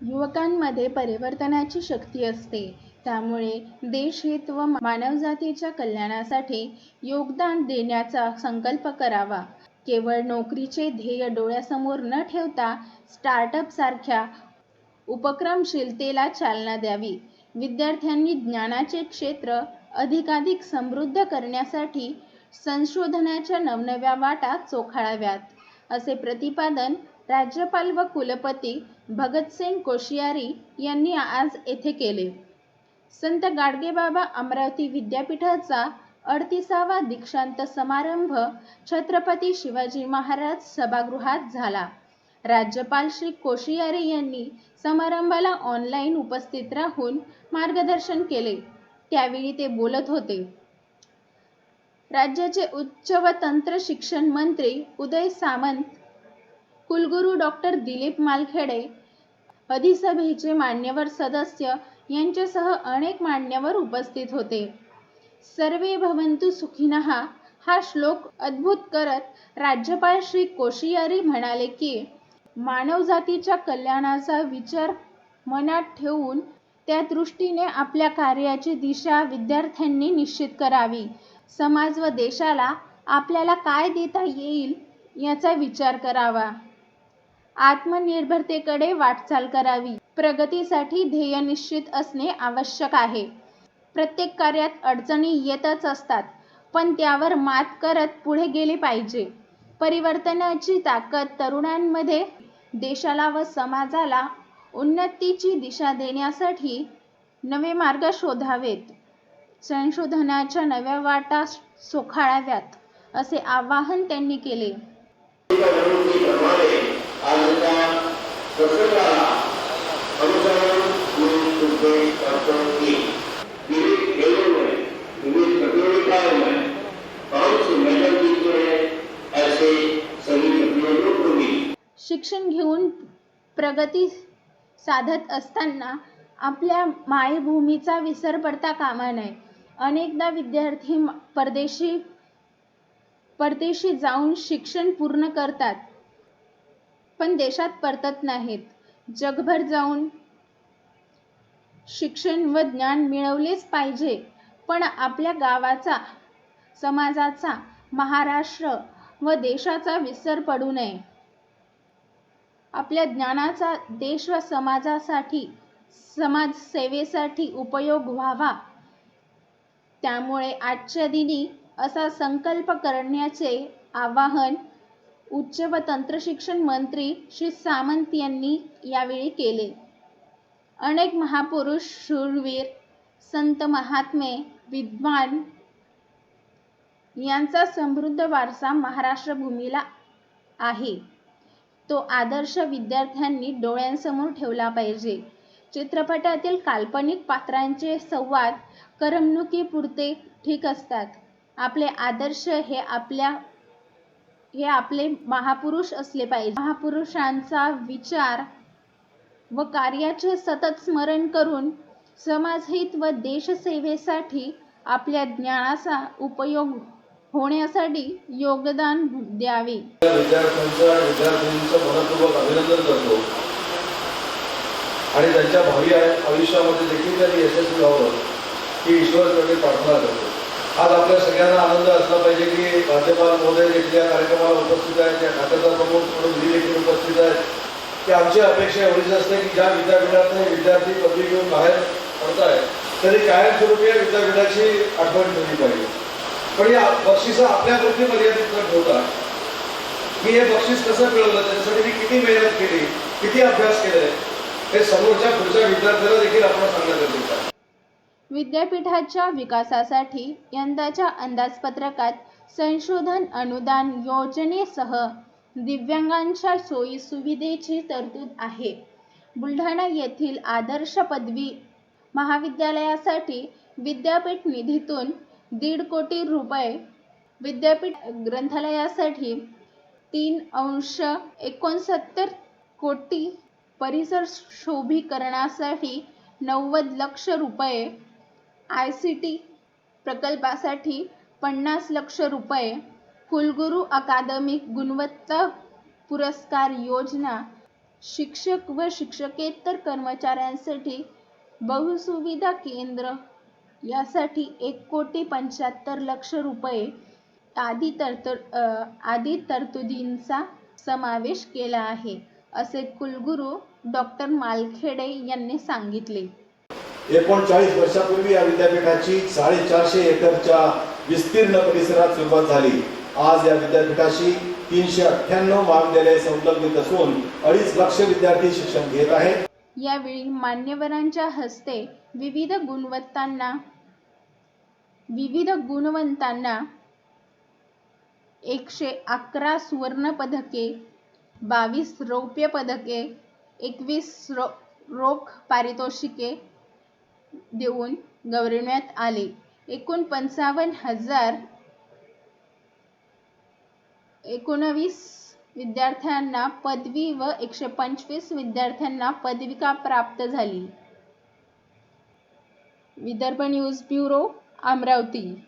युवकांमध्ये परिवर्तनाची शक्ती असते. त्यामुळे देशहित व मानवजातीच्या कल्याणासाठी योगदान देण्याचा संकल्प करावा. केवळ नोकरीचे ध्येय डोळ्यासमोर न ठेवता स्टार्टअपसारख्या उपक्रमशीलतेला चालना द्यावी. विद्यार्थ्यांनी ज्ञानाचे क्षेत्र अधिकाधिक समृद्ध करण्यासाठी संशोधनाच्या नवनव्या वाटा चोखाळाव्यात, असे प्रतिपादन राज्यपाल व कुलपती भगतसिंग कोश्यारी यांनी आज येथे केले. संत गाडगेबाबा अमरावती विद्यापीठाचा अडतिसावा दीक्षांत समारंभ छत्रपती शिवाजी महाराज सभागृहात झाला. राज्यपाल श्री कोशियारी यांनी समारंभाला ऑनलाईन उपस्थित राहून मार्गदर्शन केले, त्यावेळी ते बोलत होते. राज्याचे उच्च व तंत्र शिक्षण मंत्री उदय सामंत, कुलगुरू डॉक्टर दिलीप मालखेडे, अधिसभेचे मान्यवर सदस्य यांच्यासह अनेक मान्यवर उपस्थित होते. सर्वे भवंतु सुखिनः हा श्लोक अद्भुत करत राज्यपाल श्री कोशियारी म्हणाले की, मानवजातीच्या कल्याणाचा विचार मनात ठेवून त्या दृष्टीने आपल्या कार्याची दिशा विद्यार्थ्यांनी निश्चित करावी. समाज व देशाला आपल्याला काय देता येईल याचा विचार करावा. आत्मनिर्भरतेकडे वाटचाल करावी. प्रगतीसाठी ध्येय निश्चित असणे आवश्यक आहे. प्रत्येक कार्यात अडचणी येतच असतात, पण त्यावर मात करत पुढे गेले पाहिजे. परिवर्तनाची ताकद तरुणांमध्ये देशाला व समाजाला उन्नतीची दिशा देण्यासाठी नवे मार्ग शोधावेत, संशोधनाच्या नव्या वाटा सोखाळाव्यात असे आवाहन त्यांनी केले. आजच्या प्रसंगाला अनुसरून मी तुमचे करतो की विविध खेलों में, विविध प्रतियोगिताओं में से मेडल जीते हैं ऐसे सभी प्रतियोगियों को भी शिक्षण घेऊन प्रगती साधत असताना आपल्या मायभूमीचा विसर पडता कामा नये. अनेकदा विद्यार्थी परदेशी परदेशी जाऊन शिक्षण पूर्ण करतात, पण देशात परतत नाहीत. जगभर जाऊन शिक्षण व ज्ञान मिळवलेच पाहिजे, पण आपल्या गावाचा, समाजाचा, महाराष्ट्र व देशाचा विसर पडू नये. आपल्या ज्ञानाचा देश व समाजासाठी, समाजसेवेसाठी उपयोग व्हावा. त्यामुळे आजच्या दिनी असा संकल्प करण्याचे आवाहन उच्च व तंत्रशिक्षण मंत्री श्री सामंत यांनी यावेळी केले. अनेक महापुरुष, शूरवीर, संत महात्मे, विद्वान यांचा समृद्ध वारसा महाराष्ट्र भूमीला आहे, तो आदर्श विद्यार्थ्यांनी डोळ्यांसमोर ठेवला पाहिजे. चित्रपटातील काल्पनिक पात्रांचे संवाद करमणुकीपुरते ठीक असतात. आपले आदर्श हे आपल्या हे आपले महापुरुष असले पाहिजे. महापुरुषांचा विचार व कार्याचे सतत स्मरण करून समाजहित व देशसेवेसाठी आपल्या ज्ञानाचा उपयोग होण्यासाठी योगदान द्यावे. त्या विद्यार्थ्यांचं आणि अभिनंदन करतो. आणि त्यांच्या भावी आयुष्यामध्ये देखील त्यांनी यशस्वी व्हावं ही ईश्वरचरणी प्रार्थना करतो. आज आपल्या सगळ्यांना आनंद असला पाहिजे की राज्यपाल महोदय देखील या कार्यक्रमाला उपस्थित आहेत त्या खात्याचा प्रमुख म्हणून मी देखील उपस्थित आहेत की आमची अपेक्षा एवढीच असते की ज्या विद्यापीठात विद्यार्थी पदवी घेऊन बाहेर पडतायत तरी कायमस्वरूपी या विद्यापीठाची आठवण ठेवली पाहिजे. पण या बक्षिसं आपल्यापुरती मर्यादित न ठेवता मी हे बक्षीस कसं मिळवलं त्याच्यासाठी मी किती मेहनत केली किती अभ्यास केलाय हे समोरच्या पुढच्या विद्यार्थ्याला देखील आपण सांगणं गरजेचं आहे विद्यापीठाच्या विकासासाठी यंदाच्या अंदाजपत्रकात संशोधन अनुदान योजनेसह दिव्यांगांच्या सोयीसुविधेची तरतूद आहे. बुलढाणा येथील आदर्श पदवी महाविद्यालयासाठी विद्यापीठ निधीतून दीड कोटी रुपये, विद्यापीठ ग्रंथालयासाठी तीन अंश एकोणसत्तर कोटी, परिसर शोभीकरणासाठी नव्वद लक्ष रुपये, आय सी टी प्रकल्पासाठी पन्नास लक्ष रुपये, कुलगुरू अकादमिक गुणवत्ता पुरस्कार योजना शिक्षक व शिक्षकेतर कर्मचाऱ्यांसाठी बहुसुविधा केंद्र यासाठी एक कोटी पंच्याहत्तर लक्ष रुपये आदी तरतु आदी तरतुदींचा समावेश केला आहे असे कुलगुरू डॉक्टर मालखेडे यांनी सांगितले. एकोणचाळीस वर्षापूर्वी या विद्यापीठाची साडेचारशे एकरच्या विस्तीर्ण परिसरात सुरुवात झाली. आज या विद्यापीठाशी तीनशे अठ्ठ्याण्णव महाविद्यालये संलग्नित असून अडीच लक्ष विद्यार्थी शिक्षण घेत आहेत. यावेळी मान्यवरांच्या हस्ते विविध गुणवत्तांना विविध गुणवंतांना एकशे अकरा सुवर्ण पदके बावीस रौप्य पदके एकवीस रो रोख पारितोषिके देऊन गौरवण्यात आले. एकूण पंचावन्न हजार एकोणवीस विद्यार्थ्यांना पदवी व एकशे पंचवीस विद्यार्थ्यांना पदविका प्राप्त झाली. Vidarbha news bureau Amravati.